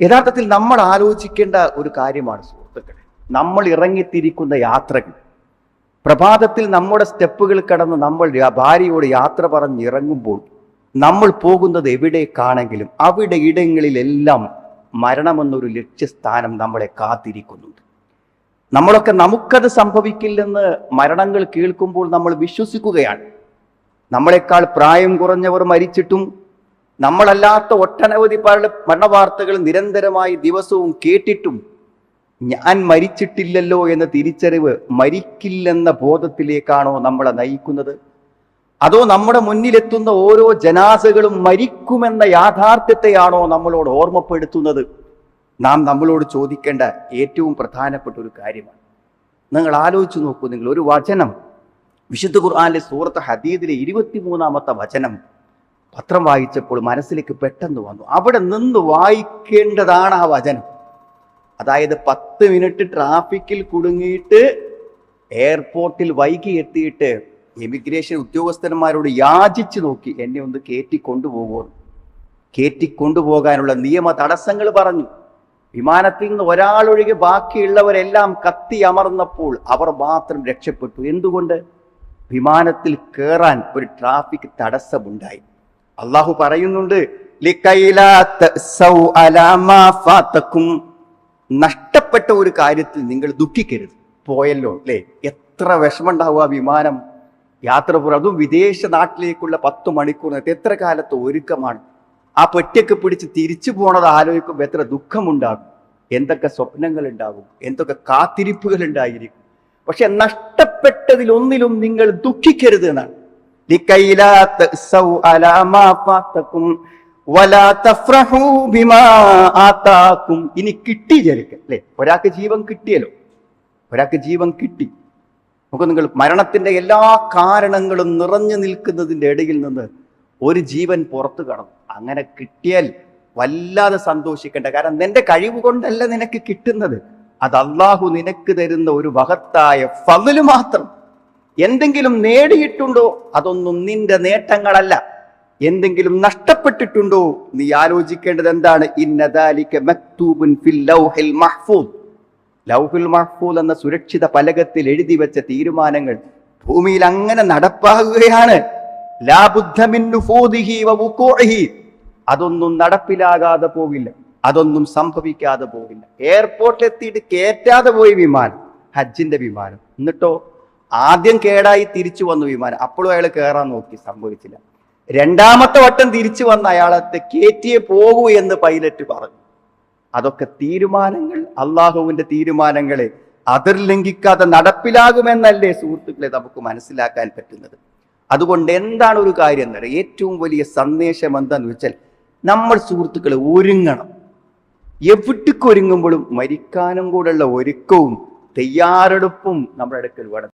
യഥാർത്ഥത്തിൽ നമ്മൾ ആലോചിക്കേണ്ട ഒരു കാര്യമാണ് സുഹൃത്തുക്കളെ. നമ്മൾ ഇറങ്ങിത്തിരിക്കുന്ന യാത്രകൾ. പ്രഭാതത്തിൽ നമ്മുടെ സ്റ്റെപ്പുകൾ കടന്ന് നമ്മൾ ഭാര്യയോട് യാത്ര പറഞ്ഞ് ഇറങ്ങുമ്പോൾ നമ്മൾ പോകുന്നത് എവിടേക്കാണെങ്കിലും അവിടെ ഇടങ്ങളിലെല്ലാം മരണമെന്നൊരു ലക്ഷ്യസ്ഥാനം നമ്മളെ കാത്തിരിക്കുന്നുണ്ട്. നമ്മളൊക്കെ നമുക്കത് സംഭവിക്കില്ലെന്ന് മരണങ്ങൾ കേൾക്കുമ്പോൾ നമ്മൾ വിശ്വസിക്കുകയാണ്. നമ്മളെക്കാൾ പ്രായം കുറഞ്ഞവർ മരിച്ചിട്ടും നമ്മളല്ലാത്ത ഒട്ടനവധി പല മരണവാർത്തകൾ നിരന്തരമായി ദിവസവും കേട്ടിട്ടും ഞാൻ മരിച്ചിട്ടില്ലല്ലോ എന്ന തിരിച്ചറിവ് മരിക്കില്ലെന്ന ബോധത്തിലേക്കാണോ നമ്മളെ നയിക്കുന്നത്? അതോ നമ്മുടെ മുന്നിലെത്തുന്ന ഓരോ ജനാസകളും മരിക്കുമെന്ന യാഥാർത്ഥ്യത്തെയാണോ നമ്മളോട് ഓർമ്മപ്പെടുത്തുന്നത്? നാം നമ്മളോട് ചോദിക്കേണ്ട ഏറ്റവും പ്രധാനപ്പെട്ട ഒരു കാര്യമാണ്. നിങ്ങൾ ആലോചിച്ചു നോക്കൂ നിങ്ങൾ ഒരു വചനം വിശുദ്ധ ഖുർആാനിലെ സൂറത്ത് ഹദീദിലെ ഇരുപത്തിമൂന്നാമത്തെ വചനം പത്രം വായിച്ചപ്പോൾ മനസ്സിലേക്ക് പെട്ടെന്ന് വന്നു. അവിടെ നിന്ന് വായിക്കേണ്ടതാണ് ആ വചനം. അതായത് പത്ത് മിനിറ്റ് ട്രാഫിക്കിൽ കുടുങ്ങിയിട്ട് എയർപോർട്ടിൽ വൈകി എത്തിയിട്ട് എമിഗ്രേഷൻ ഉദ്യോഗസ്ഥന്മാരോട് യാചിച്ചു നോക്കി. എന്നെ ഒന്ന് കയറ്റി കൊണ്ടുപോകുമെന്ന് കയറ്റി കൊണ്ടുപോകാനുള്ള നിയമ തടസ്സങ്ങൾ പറഞ്ഞു. വിമാനത്തിൽ നിന്ന് ഒരാളൊഴികെ ബാക്കിയുള്ളവരെല്ലാം കത്തി അമർന്നപ്പോൾ അവർ മാത്രം രക്ഷപ്പെട്ടു. എന്തുകൊണ്ട്? വിമാനത്തിൽ കയറാൻ ഒരു ട്രാഫിക് തടസ്സമുണ്ടായി. അള്ളാഹു പറയുന്നുണ്ട് "ലിക്കൈലാ തഅ്സൗ അലാ മാ നഷ്ടപ്പെട്ട ഒരു കാര്യത്തിൽ നിങ്ങൾ ദുഃഖിക്കരുത്. പോയല്ലോ അല്ലേ? എത്ര വിഷമുണ്ടാവുക വിമാനം. യാത്ര പോകും അതും വിദേശ നാട്ടിലേക്കുള്ള പത്ത് മണിക്കൂർ എത്ര കാലത്ത് ഒരുക്കമാണ്? ആ പെട്ടിയൊക്കെ പിടിച്ച് തിരിച്ചു പോണത് ആലോചിക്കുമ്പോൾ എത്ര ദുഃഖമുണ്ടാകും. എന്തൊക്കെ സ്വപ്നങ്ങൾ ഉണ്ടാകും എന്തൊക്കെ കാത്തിരിപ്പുകൾ ഉണ്ടായിരിക്കും. പക്ഷെ നഷ്ടപ്പെട്ടതിലൊന്നിലും നിങ്ങൾ ദുഃഖിക്കരുത് എന്നാണ്. لكيلا تأسوا على ما فاتكم ولا تفرحوا بما آتاكم ഇനി കിട്ടി ജനിക്ക് അല്ലെ ഒരാൾക്ക് ജീവൻ കിട്ടിയല്ലോ ഒരാൾക്ക് ജീവൻ കിട്ടി നമുക്ക് നിങ്ങൾ മരണത്തിന്റെ എല്ലാ കാരണങ്ങളും നിറഞ്ഞു നിൽക്കുന്നതിന്റെ ഇടയിൽ നിന്ന് ഒരു ജീവൻ പുറത്തു കടന്നു അങ്ങനെ കിട്ടിയാൽ വല്ലാതെ സന്തോഷിക്കേണ്ട കാരണം നിന്റെ കഴിവ് കൊണ്ടല്ല നിനക്ക് കിട്ടുന്നത് അത് അള്ളാഹു നിനക്ക് തരുന്ന ഒരു മഹത്തായ ഫതില് മാത്രം എന്തെങ്കിലും നേടിയിട്ടുണ്ടോ? അതൊന്നും നിന്റെ നേട്ടങ്ങളല്ല. എന്തെങ്കിലും നഷ്ടപ്പെട്ടിട്ടുണ്ടോ? നീ ആലോചിക്കേണ്ടത് എന്താണ്? മക്തൂബുൻ ഫിൽ ലൗഹിൽ എന്ന സുരക്ഷിത പലകത്തിൽ എഴുതി വെച്ച തീരുമാനങ്ങൾ ഭൂമിയിൽ അങ്ങനെ നടപ്പാകുകയാണ്. അതൊന്നും നടപ്പിലാകാതെ പോകില്ല അതൊന്നും സംഭവിക്കാതെ പോകില്ല എയർപോർട്ടിൽ എത്തിയിട്ട് കയറ്റാതെ പോയി വിമാനം ഹജ്ജിന്റെ വിമാനം. എന്നിട്ടോ? ആദ്യം കേടായി തിരിച്ചു വന്നു വിമാനം. അപ്പോഴും അയാൾ കയറാൻ നോക്കി സംഭവിച്ചില്ല. രണ്ടാമത്തെ വട്ടം തിരിച്ചു വന്ന അയാളത്തെ കയറ്റിയേ പോകൂ എന്ന് പൈലറ്റ് പറഞ്ഞു. അതൊക്കെ തീരുമാനങ്ങൾ അള്ളാഹുവിന്റെ തീരുമാനങ്ങളെ അതിർ ലംഘിക്കാതെ നടപ്പിലാകുമെന്നല്ലേ സുഹൃത്തുക്കളെ നമുക്ക് മനസ്സിലാക്കാൻ പറ്റുന്നത്. അതുകൊണ്ട് എന്താണ് ഒരു കാര്യം എന്ന് പറയുക ഏറ്റവും വലിയ സന്ദേശം എന്താന്ന് വെച്ചാൽ നമ്മൾ സുഹൃത്തുക്കളെ ഒരുങ്ങണം. എവിട്ടിക്കൊരുങ്ങുമ്പോഴും മരിക്കാനും കൂടെയുള്ള ഒരുക്കവും തയ്യാറെടുപ്പും നമ്മുടെ അടുക്കൽ വേണം